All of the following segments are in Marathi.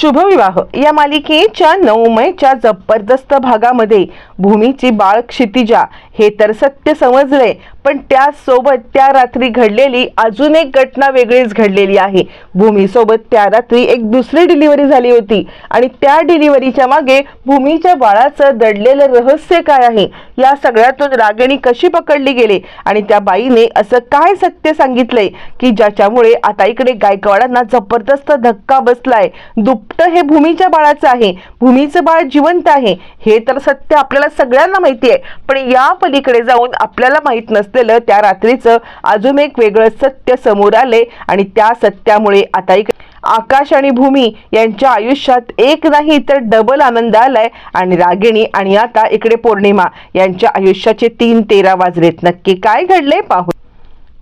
शुभविवाह. या मालिकेच्या नवमयच्या जबरदस्त भागामध्ये भूमीची बाळ क्षितिजा हे तर सत्य समजले पण त्यासोबत त्या रात्री घडलेली अजून एक घटना वेगळीच घडलेली आहे. भूमीसोबत त्या रात्री एक दुसरी डिलिव्हरी झाली होती आणि त्या डिलिव्हरीच्या मागे भूमीच्या बाळाचं दडलेलं रहस्य काय आहे? या सगळ्यातून रागिणी कशी पकडली गेली? आणि त्या बाईने असं काय सत्य सांगितलंय की ज्याच्यामुळे आता इकडे गायकवाडांना जबरदस्त धक्का बसलाय? दुपट हे भूमीच्या बाळाचं आहे. भूमीचं बाळ जिवंत आहे. हे तर सत्य आपल्याला सगळ्यांना माहिती आहे पण या पलीकडे जाऊन आपल्याला माहीत असलेलं त्या रात्रीचं अजून एक वेगळं सत्य समोर आले आणि त्या सत्यामुळे आता इकडे आकाश आणि भूमी यांच्या आयुष्यात एक नाही तर डबल आनंद आलाय. आणि रागिणी आणि आता इकडे पौर्णिमा यांच्या आयुष्याचे तीन तेरा वाजलेत. नक्की काय घडले पाहू.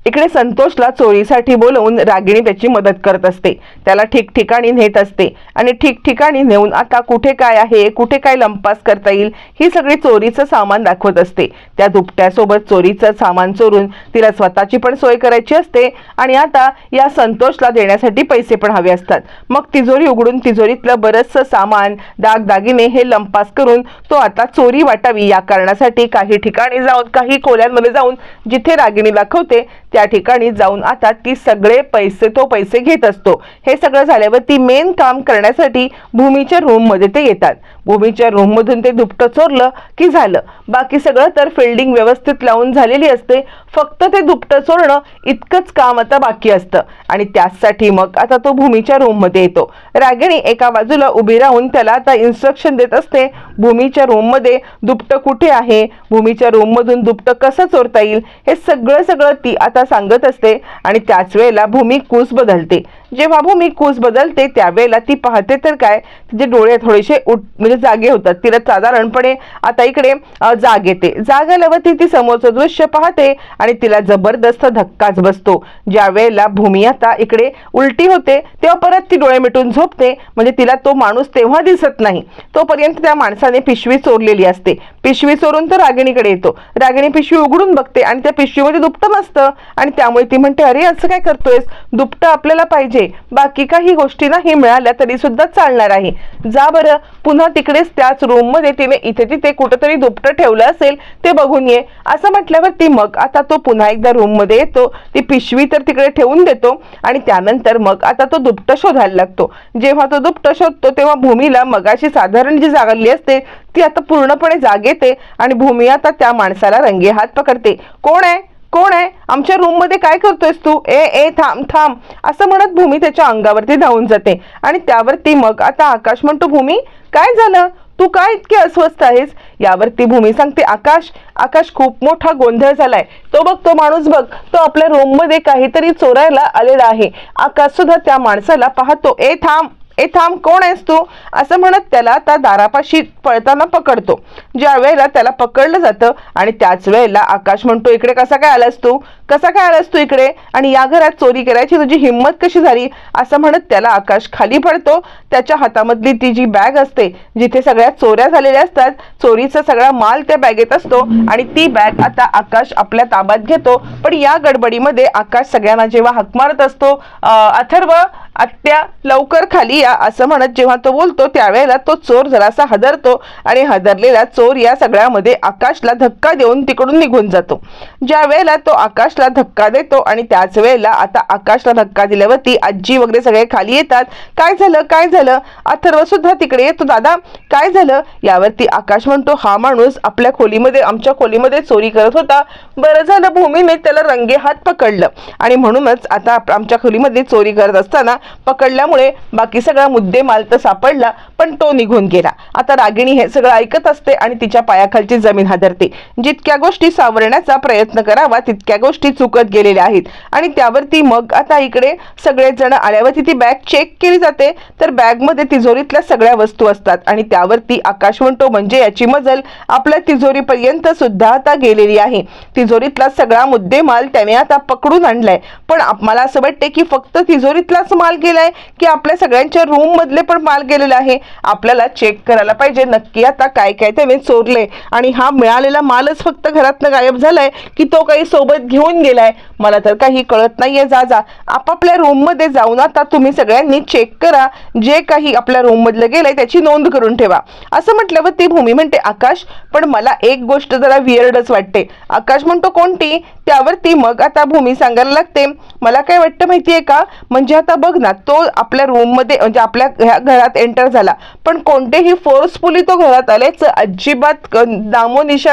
इकडे संतोषला चोरीसाठी बोलवून रागिणी त्याची मदत करत असते. त्याला ठिकठिकाणी नेत असते. आणि ठिकठिकाणी नेऊन आता कुठे काय आहे कुठे काय लंपास करता येईल ही सगळी चोरीचं सामान दाखवत असते. त्या दुपट्यासोबत चोरीचं सामान चोरून तिला स्वतःची पण सोय करायची असते आणि आता या संतोषला देण्यासाठी पैसे पण हवे असतात. मग तिजोरी उघडून तिजोरीतलं बरंचसं सामान दागदागिने हे लंपास करून तो आता चोरी वाटावी या कारणासाठी काही ठिकाणी जाऊन काही खोल्यांमध्ये जाऊन जिथे रागिणी दाखवते त्या ठिकाणी जाऊन आता ती सगळे पैसे तो पैसे घेत असतो. हे सगळं झाल्यावर ती मेन काम करण्यासाठी भूमीच्या रूममध्ये ते येतात. भूमीच्या रूममधून ते दुपटं चोरलं की झालं. बाकी सगळं तर फिल्डिंग व्यवस्थित लावून झालेली असते. फक्त ते दुपटं चोरणं इतकंच काम आता बाकी असतं. आणि त्याचसाठी मग आता तो भूमीच्या रूममध्ये येतो. रागिणी एका बाजूला उभी राहून त्याला आता इन्स्ट्रक्शन देत असते भूमीच्या रूममध्ये दुपटं कुठे आहे? भूमीच्या रूममधून दुपटं कसं चोरता येईल? हे सगळं सगळं ती आता सांगत असते आणि त्याच वेळेला भूमी कूस बदलते. जेव्हा भूमी कूस बदलते त्यावेळेला ती पाहते तर काय? तिचे डोळे थोडेसे उठ म्हणजे जागे होतात. तिला साधारणपणे आता इकडे जाग येते. जाग आल्यावर ती ती समोरचं दृश्य पाहते आणि तिला जबरदस्त धक्काच बसतो. ज्या वेळेला भूमी आता इकडे उलटी होते तेव्हा परत ती डोळे मिटून झोपते. म्हणजे तिला तो माणूस तेव्हा दिसत नाही. तोपर्यंत त्या माणसाने पिशवी चोरलेली असते. पिशवी चोरून तर रागिणीकडे येतो. रागिणी पिशवी उघडून बघते आणि त्या पिशवीमध्ये दुपटं असतं आणि त्यामुळे ती म्हणते अरे असं काय करतोयस? दुपटं आपल्याला पाहिजे. बाकी काही गोष्टी नाही मिळाल्या तरी सुद्धा चालणार आहे. जा बरं पुन्हा तिकडेच त्याच रूममध्ये तिने इथे तिथे कुठंतरी दुपटं ठेवलं असेल ते बघून ये. असं म्हटल्यावर ती मग आता तो पुन्हा एकदा रूममध्ये येतो. ती पिशवी तर तिकडे ठेवून देतो आणि त्यानंतर मग आता तो दुपटं शोधायला लागतो. जेव्हा तो दुपटं शोधतो तेव्हा भूमीला मगाशी साधारण जी जागली असते ती आता पूर्णपणे जाग येते आणि भूमी आता त्या माणसाला रंगे हात पकडते. कोण आहे? कोण आहे? आमच्या रूममध्ये काय करतोयस तू? ए ए थांब थांब. असं म्हणत भूमी त्याच्या अंगावरती धावून जाते. आणि त्यावरती मग आता आकाश म्हणतो भूमी काय झालं? तू काय इतकी अस्वस्थ आहेस? यावरती भूमी सांगते आकाश आकाश खूप मोठा गोंधळ झालाय. तो बघ तो माणूस बघ तो आपल्या रूममध्ये काहीतरी चोरायला आलेला आहे. आकाश सुद्धा त्या माणसाला पाहतो. ए थांब. ए थांब कोण आहेस तू? असं म्हणत त्याला त्या दारापाशी पळताना पकडतो. ज्या वेळेला त्याला पकडलं जातं आणि त्याच वेळेला आकाश म्हणतो इकडे कसा काय आलास तू? कसा काय आलास तू इकडे? आणि या घरात चोरी करायची तुझी हिंमत कशी झाली? असं म्हणत त्याला आकाश खाली पडतो. त्याच्या हातामधली ती जी बॅग असते जिथे सगळ्या चोऱ्या झालेल्या असतात चोरीचा सगळा माल त्या बॅगेत असतो आणि ती बॅग आता आकाश आपल्या ताब्यात घेतो. पण या गडबडीमध्ये आकाश सगळ्यांना जेव्हा हाक मारत असतो अथर्व आत्या लवकर खाली या असं म्हणत जेव्हा तो बोलतो त्यावेळेला तो चोर जरासा हदरतो आणि हदरलेला चोर या सगळ्यामध्ये आकाशला धक्का देऊन तिकडून निघून जातो. ज्या वेळेला तो आकाशला धक्का देतो आणि त्याच वेळेला आता आकाशला धक्का दिल्यावरती आजी वगैरे सगळे खाली येतात. काय झालं? काय झालं? अथर्व सुद्धा तिकडे येतो दादा काय झालं? यावरती आकाश म्हणतो हा माणूस आपल्या खोलीमध्ये आमच्या खोलीमध्ये चोरी करत होता. बरं झालं भूमीने त्याला रंगे हात पकडलं आणि म्हणूनच आता आप- आमच्या खोलीमध्ये चोरी करत असताना पकडल्यामुळे बाकी सगळा मुद्देमाल तर सापडला पण तो निघून गेला. आता रागिणी हे सगळं ऐकत असते आणि तिच्या पायाखालची जमीन हादरते. जितक्या गोष्टी सावरण्याचा प्रयत्न करावा तितक्या गोष्टी चुकत गेलेल्या आहेत. आणि त्यावरती मग आता इकडे सगळेजण आल्यावरती ती बॅग चेक केली जाते. तर बॅगमध्ये तिजोरीतल्या सगळ्या वस्तू असतात आणि त्यावरती आकाश म्हणतो म्हणजे याची मजल आपल्या तिजोरीपर्यंत सुद्धा आता गेलेली आहे. तिजोरीतला सगळा मुद्देमाल त्याने आता पकडून आणलाय. पण मला असं वाटते की फक्त तिजोरीतलाच माल माल गेलाय की आपल्या सगळ्यांच्या रूम मधले पण माल गेलेला आहे. आपल्याला चेक करायला पाहिजे. नक्की आता काय काय त्याने चोरले आणि हा मिळालेला मालच फक्त घरातनं गायब झालाय की तो काही सोबत घेऊन गेलाय. मला तर काही कळत नाहीये जा जा आपापल्या रूममध्ये जाऊन आता तुम्ही सगळ्यांनी चेक करा. जे काही आपल्या रूम मधलं गेलंय त्याची नोंद करून ठेवा. असं म्हटल्यावर ती भूमी म्हणते आकाश पण मला एक गोष्ट जरा वियर्डच वाटते. आकाश म्हणतो कोणती? त्यावरती मग आता भूमी सांगायला लागते. मला काय वाटतं माहितीये का? म्हणजे आता बघ ना तो आपल्या रूममध्ये म्हणजे आपल्या ह्या घरात एंटर झाला. पण कोणतेही फोर्सफुली तो घरात आल्याच अजिबात क-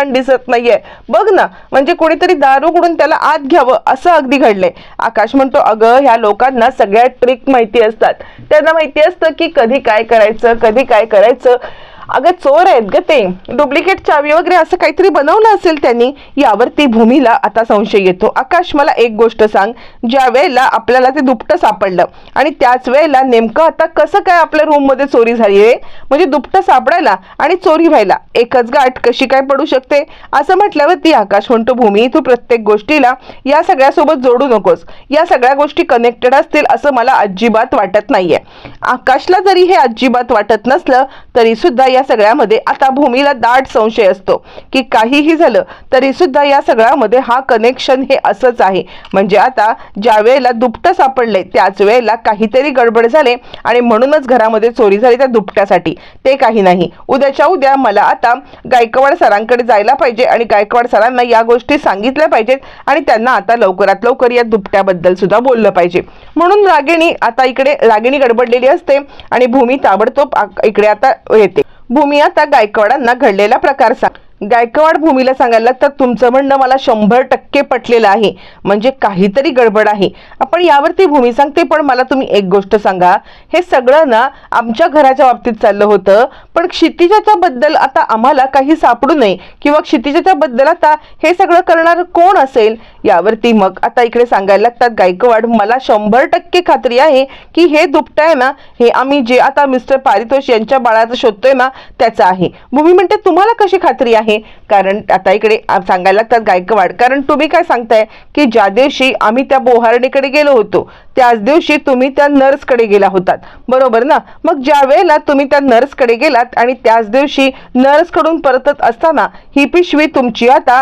दिसत नाहीये. बघ ना म्हणजे कोणीतरी दारू उघडून त्याला आत घ्यावं असं अगदी घडलंय. आकाश म्हणतो अगं ह्या लोकांना सगळ्या ट्रिक माहिती असतात. त्यांना माहिती असतं की कधी काय करायचं कधी काय करायचं. अगं चोर आहेत ग ते. डुप्लिकेट चावी वगैरे असं काहीतरी बनवलं असेल त्यांनी यावरती भूमीला आता संशय येतो. आकाश मला एक गोष्ट सांग. ज्या वेळेला आपल्याला ते दुपटं सापडलं आणि त्याच वेळेला नेमकं आता कसं काय आपल्या रूममध्ये चोरी झाली आहे म्हणजे दुपटं सापडायला आणि चोरी व्हायला. एकच गाठ कशी काय पडू शकते? असं म्हटल्यावर ती आकाश म्हणतो भूमी तू प्रत्येक गोष्टीला या सगळ्यासोबत जोडू नकोस. या सगळ्या गोष्टी कनेक्टेड असतील असं मला अजिबात वाटत नाहीये. आकाशला जरी हे अजिबात वाटत नसलं तरी सुद्धा या सगळ्यामध्ये आता भूमीला दाट संशय असतो. की काहीही झालं तरी सुद्धा या सगळ्यामध्ये हा कनेक्शन हे असंच आहे. म्हणजे आता ज्या वेळेला दुपटं सापडले त्याच वेळेला काहीतरी गडबड झाले आणि म्हणूनच घरामध्ये चोरी झाली त्या दुपट्यासाठी. ते काही नाही. उद्याच्या उद्या मला आता गायकवाड सरांकडे जायला पाहिजे आणि गायकवाड सरांना या गोष्टी सांगितल्या पाहिजेत आणि त्यांना आता लवकरात लवकर या दुपट्याबद्दल सुद्धा बोललं पाहिजे. म्हणून रागिणी आता इकडे रागिणी गडबडलेली असते आणि भूमी ताबडतोब इकडे आता येते. भूमी आता गायकवाडांना घडलेला प्रकार सांग. गायकवाड भूमीला सांगायला तर तुमचं म्हणणं मला शंभर टक्के पटलेलं आहे. म्हणजे काहीतरी गडबड आहे. आपण यावरती भूमी सांगते पण मला तुम्ही एक गोष्ट सांगा. हे सगळं ना आमच्या घराच्या बाबतीत चाललं होतं पण क्षितिजाच्या बद्दल आता आम्हाला काही सापडू नये किंवा क्षितिजाच्या बद्दल आता हे सगळं करणार कोण असेल? यावरती मग आता इकडे सांगायला लागतात गायकवाड मला शंभर टक्के खात्री आहे की हे दुपटं आहे ना हे आम्ही जे आता मिस्टर पारितोष यांच्या बाळाचं शोधतोय ना त्याचं आहे. भूमी म्हणते तुम्हाला कशी खात्री आहे? कारण आता इकडे सांगायला लागतात गायकवाड. कारण तुम्ही काय सांगताय की ज्या दिवशी आम्ही त्या बोहारणीकडे गेलो होतो त्याच दिवशी तुम्ही त्या नर्सकडे गेला होतात. बरोबर ना? मग ज्या वेळेला तुम्ही त्या नर्सकडे गेलात आणि त्याच दिवशी नर्सकडून परतत असताना ही पिशवी तुमची आता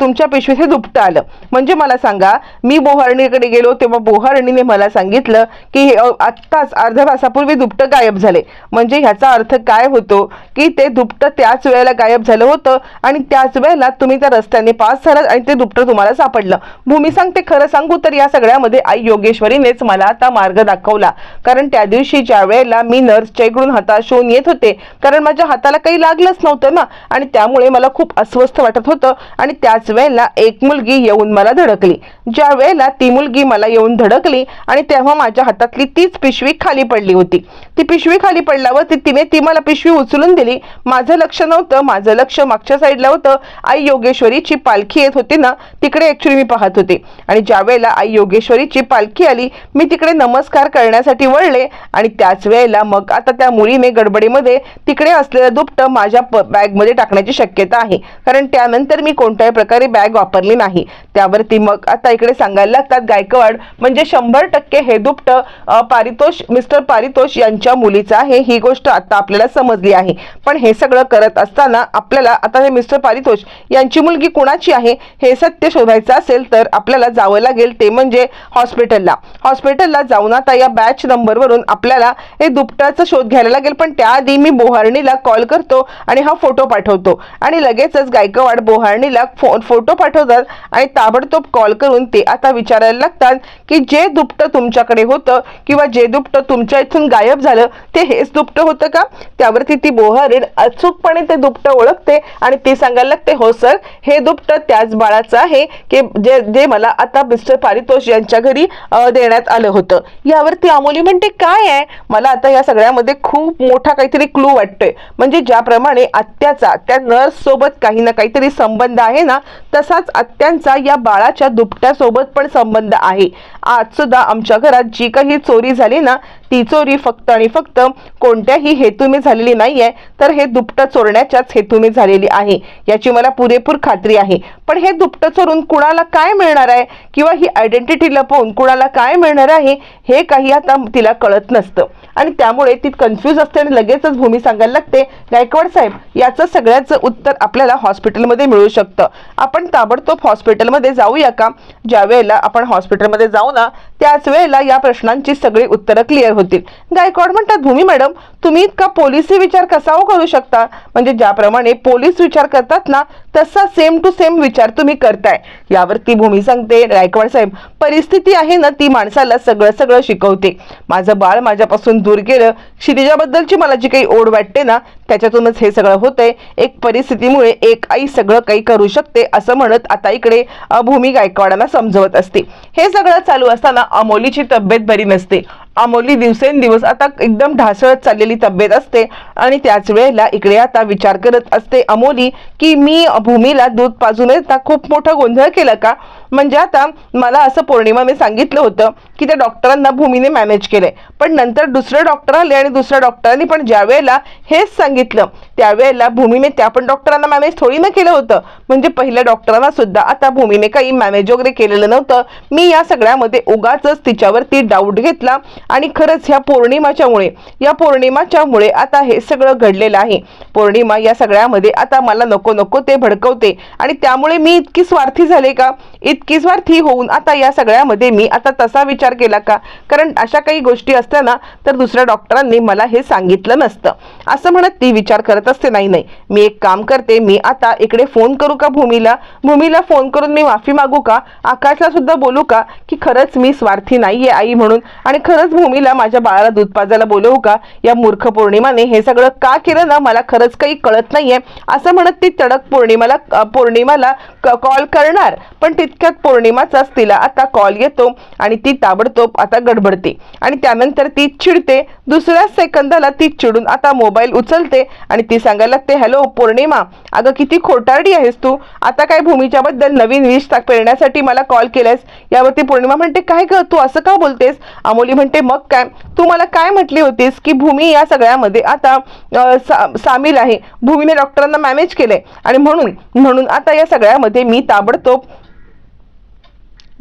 तुमच्या पिशवीत हे दुपटं आलं. म्हणजे मला सांगा मी बोहारणीकडे गेलो तेव्हा बोहारणीने मला सांगितलं की आत्ताच अर्ध्या तासापूर्वी दुपटं गायब झाले. म्हणजे ह्याचा अर्थ काय होतो की ते दुपटं त्याच वेळेला गायब झालं होतं आणि त्याच वेळेला तुम्ही त्या रस्त्याने पास झालात आणि ते दुपटं तुम्हाला सापडलं. भूमी सांगते खरं सांगू तर या सगळ्यामध्ये आई योगेश्वरीने योगेश्वरीनेच मला आता मार्ग दाखवला. कारण त्या दिवशी ज्या वेळेला मी नर्सच्याकडून हताश होऊन येत होते कारण माझ्या हाताला काही लागलंच नव्हतं ना आणि त्यामुळे मला खूप अस्वस्थ वाटत होतं आणि त्याच वेळेला एक मुलगी येऊन मला धडकली. ज्या वेळेला ती मुलगी मला येऊन धडकली आणि तेव्हा माझ्या हातातली तीच पिशवी खाली पडली होती. ती पिशवी खाली पडल्यावर ती तिने ती मला पिशवी उचलून दिली. माझं लक्ष नव्हतं माझं लक्ष मागच्या साईडला होतं. आई योगेश्वरीची पालखी येत होती ना तिकडे ऍक्च्युली मी पाहत होते. आणि ज्या वेळेला आई योगेश्वरीची पालखी आली मी तिकडे नमस्कार करण्यासाठी वळले आणि त्याच वेळेला मग आता त्या मुलीने गडबडीमध्ये तिकडे असलेलं दुपटं माझ्या बॅगमध्ये टाकण्याची शक्यता आहे. कारण त्यानंतर मी कोणत्याही प्रकारे बॅग वापरली नाही. त्यावरती मग आता इकडे सांगायला लागतात गायकवाड म्हणजे शंभर टक्के हे दुपटं पारितोष मिस्टर पारितोष यांच्या मुलीचं आहे ही गोष्ट आता आपल्याला समजली आहे. पण हे सगळं करत असताना आपल्याला आता हे मिस्टर पारितोष यांची मुलगी कुणाची आहे हे सत्य शोधायचं असेल तर आपल्याला जावं लागेल ते म्हणजे हॉस्पिटलला. हॉस्पिटलला जाऊन आता या बॅच नंबरवरून आपल्याला हे दुपटाचा शोध घ्यायला लागेल. पण त्याआधी मी बोहारणीला कॉल करतो आणि हा फोटो पाठवतो. आणि लगेचच गायकवाड बोहारणीला फो फोटो पाठवतात आणि ताबडतोब कॉल करून ते आता विचारायला लागतात की जे दुपटं तुमच्याकडे होतं किंवा जे दुपटं तुमच्या इथून गायब झालं ते हेच दुपटं होतं का? त्यावरती ती बोहारीण अचूकपणे ते दुपटं ओळखते आणि ती सांगायला लागते हो सर हे दुपटं त्याच बाळाचं आहे की जे जे मला आता मिस्टर पारितोष यांच्या घरी देण्यात करण्यात आलं होतं. यावरती अमोली म्हणते काय आहे? मला आता या सगळ्यामध्ये खूप मोठा काहीतरी क्लू वाटतोय. म्हणजे ज्याप्रमाणे आत्याचा त्या नर्स सोबत काही ना काहीतरी संबंध आहे ना तसाच आत्यांचा या बाळाच्या दुपट्यासोबत पण संबंध आहे. आज सुद्धा आमच्या घरात जी काही चोरी झाली ना ती चोरी फक्त आणि फक्त कोणत्याही हेतूने झालेली नाहीये तर हे दुपटं चोरण्याच्याच हेतूने झालेली आहे. याची मला पुरेपूर खात्री आहे. पण हे दुपटं चोरून कुणाला काय मिळणार आहे? किंवा ही आयडेंटिटी लपवून कुणाला काय मिळणार आहे? हे काही आता तिला कळत नसतं. आणि त्यामुळे ती कन्फ्यूज असते आणि लगेचच भूमी सांगायला लागते गायकवाड साहेब याचं सगळ्याचं उत्तर आपल्याला हॉस्पिटलमध्ये मिळू शकतं. आपण ताबडतोब हॉस्पिटलमध्ये जाऊया का? ज्या वेळेला आपण हॉस्पिटलमध्ये जाऊ ना त्याच वेळेला या प्रश्नांची सगळी उत्तरं क्लिअर होतील. गायकवाड म्हणतात भूमी मॅडम तुम्ही इतका पोलिसी विचार कसा हो करू शकता? म्हणजे ज्याप्रमाणे पोलीस विचार करतात ना तसा सेम टू सेम विचार तुम्ही करताय. यावरती भूमी सांगते गायकवाड साहेब परिस्थिती आहे ना ती माणसाला सगळं सगळं शिकवते. माझं बाळ माझ्यापासून दूर गेलं क्षितिजाबद्दलची मला जी काही ओढ वाटते ना त्याच्यातूनच हे सगळं होतंय. एक परिस्थितीमुळे एक आई सगळं काही करू शकते असं म्हणत आता इकडे भूमी गायकवाडांना समजवत असते. हे सगळं चालू असताना अमोलीची तब्येत बरी नसते. अमोली दिवसेंदिवस आता एकदम ढासळत चाललेली तब्येत असते आणि त्याच वेळेला इकडे आता विचार करत असते अमोली की मी भूमीला दूध पाजूनच येता खूप मोठा गोंधळ केला का? म्हणजे आता मला असं पौर्णिमाने सांगितलं होतं की त्या डॉक्टरांना भूमीने मॅनेज केलंय. पण नंतर दुसरे डॉक्टर आले आणि दुसऱ्या डॉक्टरांनी पण ज्यावेळेला हेच सांगितलं त्यावेळेला भूमीने त्या पण डॉक्टरांना मॅनेज थोडी ना केलं होतं. म्हणजे पहिल्या डॉक्टरांना सुद्धा आता भूमीने काही मॅनेज वगैरे केलेलं नव्हतं. मी या सगळ्यामध्ये उगाच तिच्यावरती डाऊट घेतला आणि खरंच ह्या पौर्णिमाच्यामुळे या पौर्णिमाच्यामुळे आता हे सगळं घडलेलं आहे. पौर्णिमा या सगळ्यामध्ये आता मला नको नको ते भडकवते आणि त्यामुळे मी इतकी स्वार्थी झाले का? इत इतकी स्वार्थी होऊन आता या सगळ्यामध्ये मी आता तसा विचार केला का? कारण अशा काही गोष्टी असत्या ना तर दुसऱ्या डॉक्टरांनी मला हे सांगितलं नसतं. असं म्हणत ती विचार करत असते नाही नाही मी एक काम करते मी आता इकडे फोन करू का भूमीला? भूमीला फोन करून मी माफी मागू का? आकाशला सुद्धा बोलू का की खरंच मी स्वार्थी नाहीये आई म्हणून? आणि खरंच भूमीला माझ्या बाळाला दूध पाजायला बोलवू का? या मूर्ख पौर्णिमाने हे सगळं का केलं ना? मला खरंच काही कळत नाहीये. असं म्हणत ती तडक पौर्णिमाला पौर्णिमाला कॉल करणार. पण तितक्या तितक्यात पौर्णिमाचाच तिला आता कॉल येतो आणि ती ताबडतोब आता गडबडते. आणि त्यानंतर ती चिडते. दुसऱ्या सेकंदाला ती चिडून आता मोबाईल उचलते आणि ती सांगायला लागते हॅलो पौर्णिमा अगं किती खोटारडी आहेस तू. आता काय भूमीच्याबद्दल नवीन विष पेरण्यासाठी मला कॉल केलास यावरती पौर्णिमा म्हणते काय ग तू असं का बोलतेस? अमोली म्हणते मग काय? तू मला काय म्हटली होतीस की भूमी या सगळ्यामध्ये आता सा, सामील आहे. भूमीने डॉक्टरांना मॅनेज केलंय. आणि म्हणून म्हणून आता या सगळ्यामध्ये मी ताबडतोब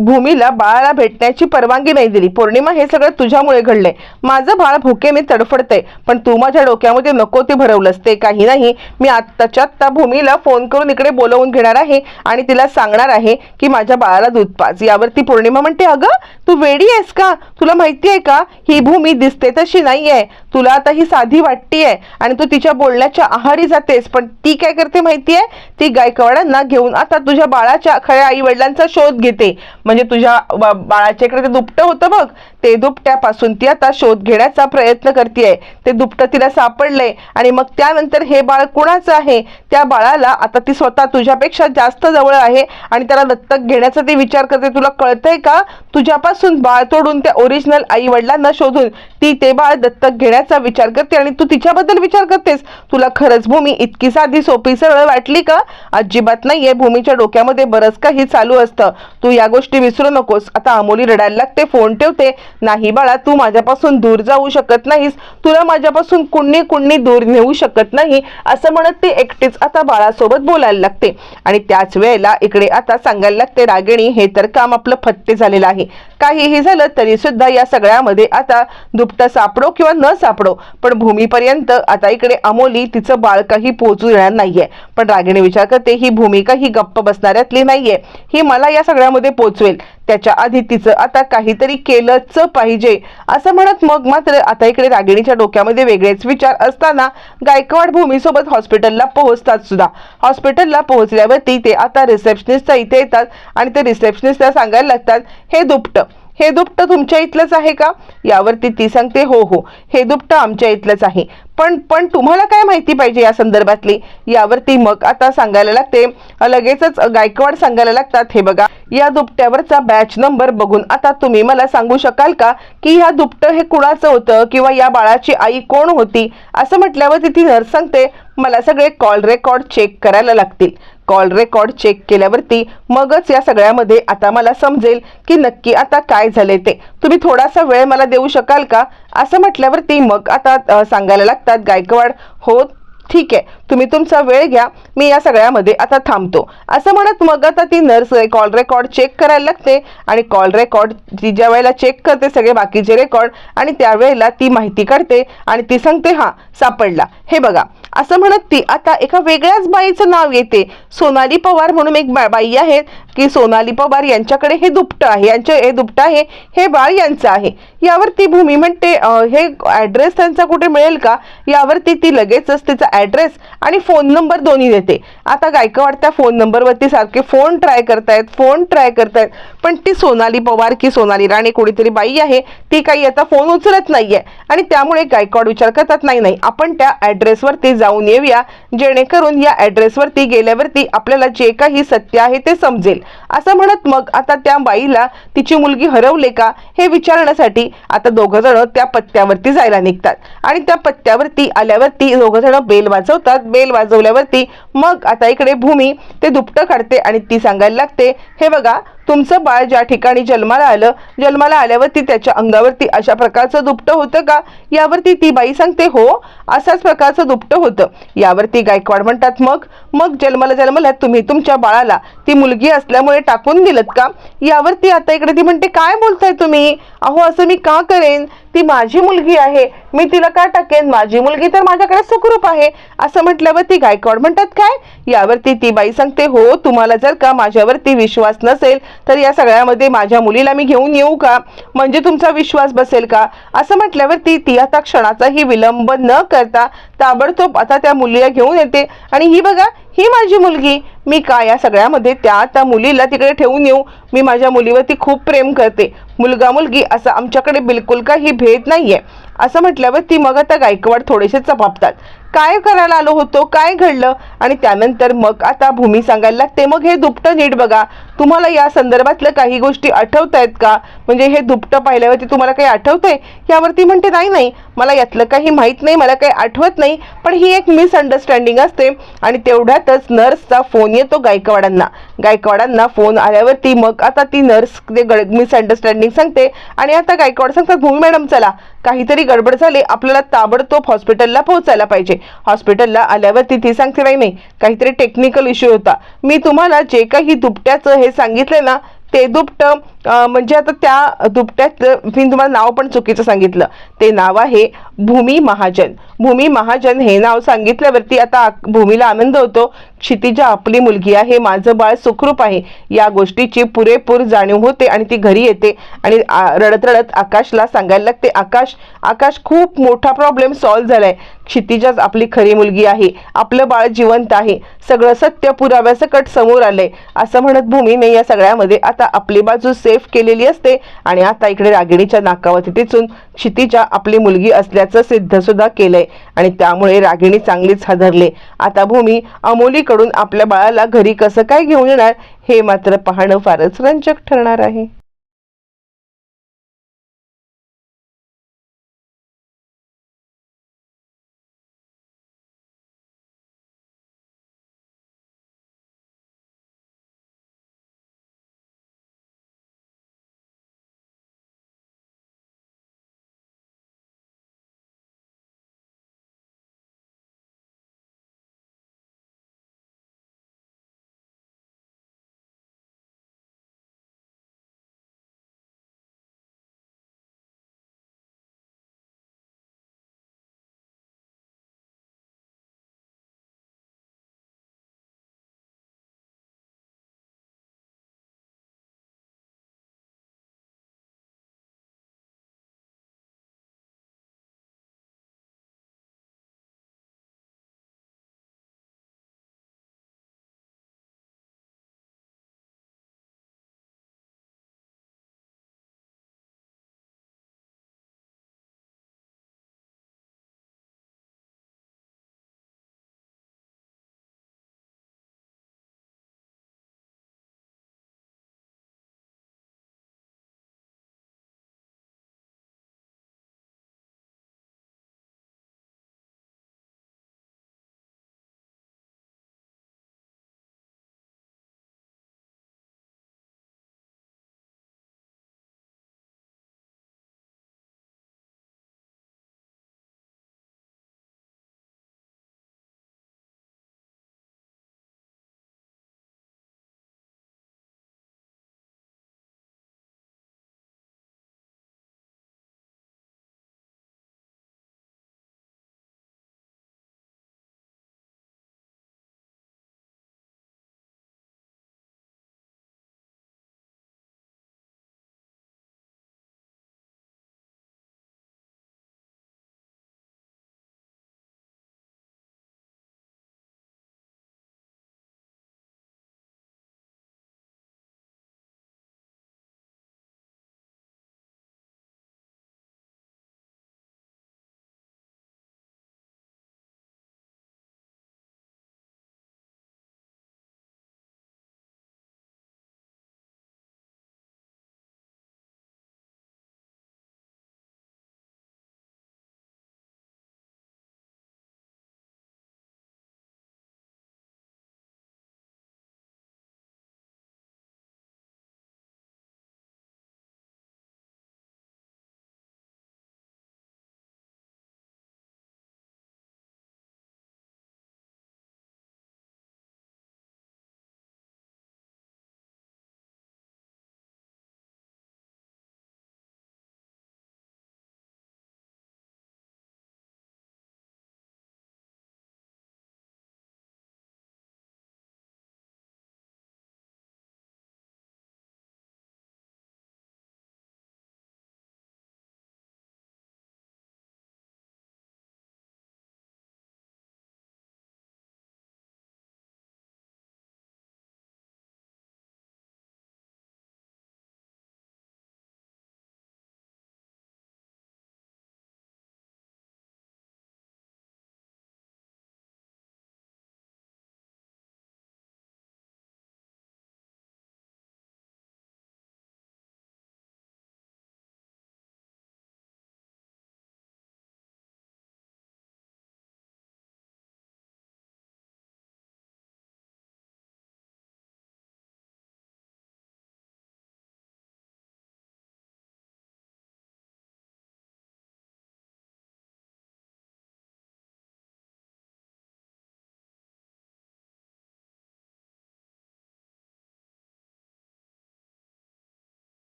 भूमीला बाळाला भेटण्याची परवानगी नाही दिली. पौर्णिमा हे सगळं तुझ्यामुळे घडलंय. माझं बाळ भुकेने तडफडतंय पण तू माझ्या डोक्यामध्ये नको ते भरवलंस. ते काही नाही. मी आत्ताच्या आत्ता भूमीला फोन करून इकडे बोलवून घेणार आहे आणि तिला सांगणार आहे की माझ्या बाळाला दूध पाच यावरती पौर्णिमा म्हणते अगं तू वेडी आहेस का? तुला माहिती आहे का? ही भूमी दिसते तशी नाही आहे तुला आता ही साधी वाटतीये आणि तू तिच्या बोलण्याच्या आहारी जातेस पण ती काय करते माहिती आहे ती गायकवाडांना घेऊन आता तुझ्या बाळाच्या खऱ्या आई वडिलांचा शोध घेते. म्हणजे तुझ्या बाळाच्या इकडे ते दुपटं होतं बघ. ते दुपट्यापासून ती आता शोध घेण्याचा प्रयत्न करते ते दुपटं तिला सापडलंय आणि मग त्यानंतर हे बाळ कुणाचं आहे? त्या बाळाला आता ती स्वतः तुझ्यापेक्षा जास्त जवळ आहे आणि त्याला दत्तक घेण्याचा ती विचार करते. तुला कळतंय का? तुझ्यापासून बाळ तोडून त्या ओरिजिनल आई वडिलांना शोधून ती ते बाळ दत्तक घेण्याचा विचार करते आणि तू तिच्याबद्दल विचार करतेस. तुला खरंच भूमी इतकी साधी सोपी सरळ वाटली का? अजिबात नाहीये. भूमीच्या डोक्यामध्ये बरंच काही चालू असतं. तू या गोष्टी विसरू नकोस. आता अमोली रडायला लागते फोन ठेवते. नाही बाळा तू माझ्यापासून दूर जाऊ शकत नाहीस. तुला माझ्यापासून कुणी कुणी दूर नेऊ शकत नाही असं म्हणत ती एकटीच आता बाळासोबत बोलायला लागते. आणि त्याच वेळेला इकडे आता सांगायला लागते रागिणी हे तर काम आपलं फत्ते झालेलं आहे. काहीही झालं तरी सुद्धा या सगळ्यामध्ये आता दुपटं सापडो किंवा न सापडो पण भूमीपर्यंत आता इकडे अमोली तिचं बाळ काही पोहोचू देणार नाहीये. पण रागिणी विचार करते ही भूमिका ही गप्प बसणाऱ्यातली नाहीये. ही मला या सगळ्यामध्ये पोचवेल. त्याच्या आधी तिचं आता काहीतरी केलंच पाहिजे. असं म्हणत मग मात्र आता इकडे रागिणीच्या डोक्यामध्ये वेगळेच विचार असताना गायकवाड भूमीसोबत हॉस्पिटलला पोहोचतात सुद्धा. हॉस्पिटलला पोहोचल्यावरती ते आता रिसेप्शनिस्टच्या इथे येतात आणि ते रिसेप्शनिस्टला सांगायला लागतात हे दुपटं. हे दुपटं तुमच्या इथलंच आहे का? यावरती ती सांगते हो हो हे दुपटं आमच्या इथलंच आहे. पण पण तुम्हाला काय माहिती पाहिजे या संदर्भातली? यावरती मग आता सांगायला लागते लगेचच गायकवाड सांगायला लागतात हे बघा या दुपट्यावरचा बॅच नंबर बघून आता तुम्ही मला सांगू शकाल का की ह्या दुपटं हे कुणाचं होतं किंवा या बाळाची आई कोण होती? असं म्हटल्यावर तिथे नर्स सांगते मला सगळे कॉल रेकॉर्ड चेक करायला लागतील. कॉल रेकॉर्ड चेक केल्यावरती मगच या सगळ्यामध्ये आता मला समजेल की नक्की आता काय झाले ते. तुम्ही थोडासा वेळ मला देऊ शकाल का? असं म्हटल्यावरती मग आता सांगायला लागतात गायकवाड. हो ठीक आहे. तुम्ही तुमचा वेळ घ्या मी या सगळ्यामध्ये आता थांबतो. असं म्हणत मग आता ती नर्स कॉल रेकॉर्ड चेक करायला लागते आणि कॉल रेकॉर्ड ती ज्या वेळेला चेक करते सगळे बाकीचे रेकॉर्ड आणि त्यावेळेला ती माहिती काढते आणि ती सांगते हां सापडला. हे बघा असं म्हणत ती आता एका वेगळ्याच बाईचं नाव येते. सोनाली पवार म्हणून एक बा- बाई आहे की सोनाली पवार यांच्याकडे हे दुपटं आहे यांचे हे दुपटं आहे हे बाळ यांचं आहे. यावर ती भूमी म्हणते हे ॲड्रेस त्यांचा कुठे मिळेल का? यावरती ती लगेचच तिचा ॲड्रेस आणि फोन नंबर दोन्ही देते. आता गायकवाड त्या फोन नंबरवरती सारखे फोन ट्राय करतायत फोन ट्राय करतायत पण ती सोनाली पवार की सोनाली राणे कोणीतरी बाई आहे ती काही आता फोन उचलत नाहीये. आणि त्यामुळे गायकवाड विचार करतात नाही नाही आपण त्या ॲड्रेसवरती जाऊन येऊया. जेणेकरून या ॲड्रेसवरती गेल्यावरती आपल्याला जे काही सत्य आहे ते समजेल. असं म्हणत मग आता त्या बाईला तिची मुलगी हरवले का हे विचारण्यासाठी आता दोघं जण त्या पत्त्यावरती जायला निघतात. आणि त्या पत्त्यावरती आल्यावरती दोघं जण बेल वाजवतात बेल वाजवल्यावरती मग आता इकडे भूमी ते दुपटं काढते आणि ती सांगायला लागते. हे बघा तुमचं बाळ ज्या ठिकाणी जन्माला आलं जन्माला आल्यावरती त्याच्या अंगावरती अशा प्रकारचं दुपटं होतं का? यावरती ती बाई सांगते हो असाच प्रकारचं दुपटं होतं. यावरती गायकवाड म्हणतात मग? मग जन्माला जन्मला तुम्ही तुमच्या बाळाला ती मुलगी असल्यामुळे टाकून दिलत का? यावरती आता इकडे ती म्हणते काय बोलताय तुम्ही? अहो असं मी का करेन? ती माझी मुलगी आहे मी तिला का टाकेन? माझी मुलगी तर माझ्याकडे सुखरूप आहे. असं म्हटल्यावर ती गायकवाड म्हणतात काय? यावरती ती बाई सांगते हो तुम्हाला जर का माझ्यावरती विश्वास नसेल तर या सगळ्यामध्ये माझ्या मुलीला मी घेऊन येऊ का? म्हणजे तुमचा विश्वास बसेल का? असं म्हटल्यावरती ती आता क्षणाचाही विलंब न करता ताबडतोब आता त्या मुलीला घेऊन येते. आणि ही बघा ही माझी मुलगी. मी का या सगळ्यामध्ये त्या त्या मुलीला तिकडे ठेवून येऊ? मी माझ्या मुलीवरती खूप प्रेम करते. मुलगा मुलगी असं आमच्याकडे बिलकुल काही भेद नाहीये. असं म्हटल्यावर ती मग आता गायकवाड थोडेसे चपापतात काय करायला आलो होतो? काय घडलं? आणि त्यानंतर मग आता भूमी सांगायला लागते मग हे दुपटं नीट बघा. तुम्हाला या संदर्भातलं काही गोष्टी आठवत आहेत का? म्हणजे हे दुपटं पाहिल्यावरती तुम्हाला काही आठवतंय? यावरती म्हणते नाही नाही. मला यातलं काही माहीत नाही मला काही आठवत नाही. पण ही एक मिसअंडरस्टँडिंग असते. आणि तेवढ्यातच नर्सचा फोन येतो गायकवाडांना. गायकवाडांना फोन आल्यावरती मग आता ती नर्स ते गड मिसअंडरस्टँडिंग सांगते आणि आता गायकवाड सांगतात भूमी मॅडम चला. काहीतरी गडबड झाली आपल्याला ताबडतोब हॉस्पिटलला पोहोचायला पाहिजे. हॉस्पिटलला आल्यावरती ती सांगते नाही नाही काहीतरी टेक्निकल इश्यू होता. मी तुम्हाला जे काही दुपट्याचं हे सांगितलं ना ते दुपटं म्हणजे आता त्या दुपट्यात मी तुम्हाला नाव पण चुकीचं सांगितलं. ते नाव आहे भूमी महाजन. भूमी महाजन हे नाव सांगितल्यावरती आता भूमीला आनंद होतो. क्षितिजा आपली मुलगी आहे माझं बाळ सुखरूप आहे. या गोष्टीची पुरेपूर जाणीव होते आणि ती घरी येते. आणि रडत रडत आकाशला सांगायला लागते आकाश आकाश खूप मोठा प्रॉब्लेम सॉल्व्ह झालाय. क्षितिजाच आपली खरी मुलगी आहे. आपलं बाळ जिवंत आहे. सगळं सत्य पुराव्यासकट समोर आलंय. असं म्हणत भूमीने या सगळ्यामध्ये आता आपली बाजू सेफ केलेली असते आणि आता इकडे रागिणीच्या नाकावरती टिचून क्षितिजा आपली मुलगी असल्याचं सिद्ध सुद्धा केलंय. आणि त्यामुळे रागिणी चांगलीच हादरले. आता भूमी अमोलीकडून आपल्या बाळाला घरी कसं काय घेऊन येणार हे मात्र पाहणं फारच रंजक ठरणार आहे.